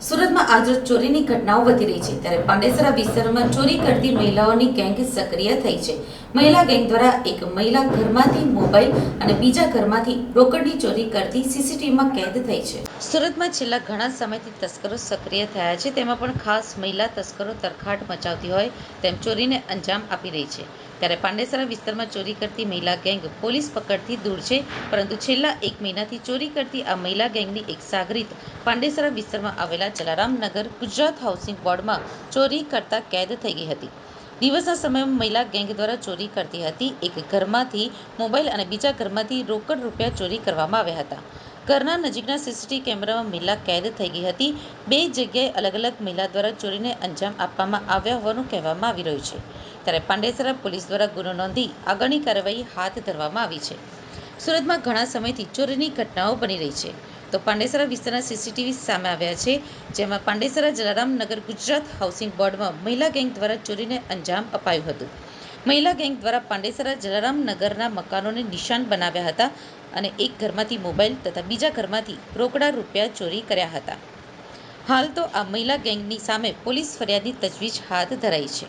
સુરતમાં આજરોજ ચોરીની ઘટનાઓ વધી રહી છે. ત્યારે પાંડેસરા વિસ્તારમાં ચોરી કરતી મહિલાઓની ગેંગ સક્રિય થઈ છે. મહિલા ગેંગ દ્વારા એક મહિલા ઘરમાંથી મોબાઈલ અને બીજા ઘરમાંથી રોકડની ચોરી કરતી સીસીટીવીમાં કેદ થઈ છે. સુરતમાં છેલ્લા ઘણા સમયથી તસ્કરો સક્રિય થયા છે. તેમાં પણ ખાસ મહિલા તસ્કરો તરખાટ મચાવતી હોય તેમ ચોરીને અંજામ આપી રહી છે. ત્યારે પાંડેસરા વિસ્તારમાં ચોરી કરતી મહિલા ગેંગ પોલીસ પકડથી દૂર છે, પરંતુ છેલ્લા એક મહિનાથી ચોરી કરતી આ મહિલા ગેંગની એક સાગરીત પાંડેસરા વિસ્તારમાં આવેલા જલારામનગર ગુજરાત હાઉસિંગ બોર્ડમાં ચોરી કરતા કેદ થઈ ગઈ હતી. દિવસના સમયમાં મહિલા ગેંગ દ્વારા ચોરી કરતી હતી. એક ઘરમાંથી મોબાઈલ અને બીજા ઘરમાંથી રોકડ રૂપિયા ચોરી કરવામાં આવ્યા હતા. ઘરના નજીકના સીસીટીવી કેમેરામાં મહિલા કેદ થઈ ગઈ હતી. બે જગ્યાએ અલગ અલગ મહિલા દ્વારા ચોરીને અંજામ આપવામાં આવ્યા હોવાનું કહેવામાં આવી રહ્યું છે. ત્યારે પાંડેસરા પોલીસ દ્વારા ગુનો નોંધી આગળની કાર્યવાહી હાથ ધરવામાં આવી છે. સુરતમાં ઘણા સમયથી ચોરીની ઘટનાઓ બની રહી છે. તો પાંડેસરા વિસ્તારના સીસીટીવી સામે આવ્યા છે, જેમાં પાંડેસરા જલારામ નગર ગુજરાત હાઉસિંગ બોર્ડમાં મહિલા ગેંગ દ્વારા ચોરીને અંજામ અપાયું હતું. મહિલા ગેંગ દ્વારા પાંડેસરા જલારામ નગરના મકાનોને નિશાન બનાવ્યા હતા અને એક ઘરમાંથી મોબાઈલ તથા બીજા ઘરમાંથી રોકડા રૂપિયા ચોરી કર્યા હતા. હાલ તો આ મહિલા ગેંગની સામે પોલીસ ફરિયાદની તજવીજ હાથ ધરાઈ છે.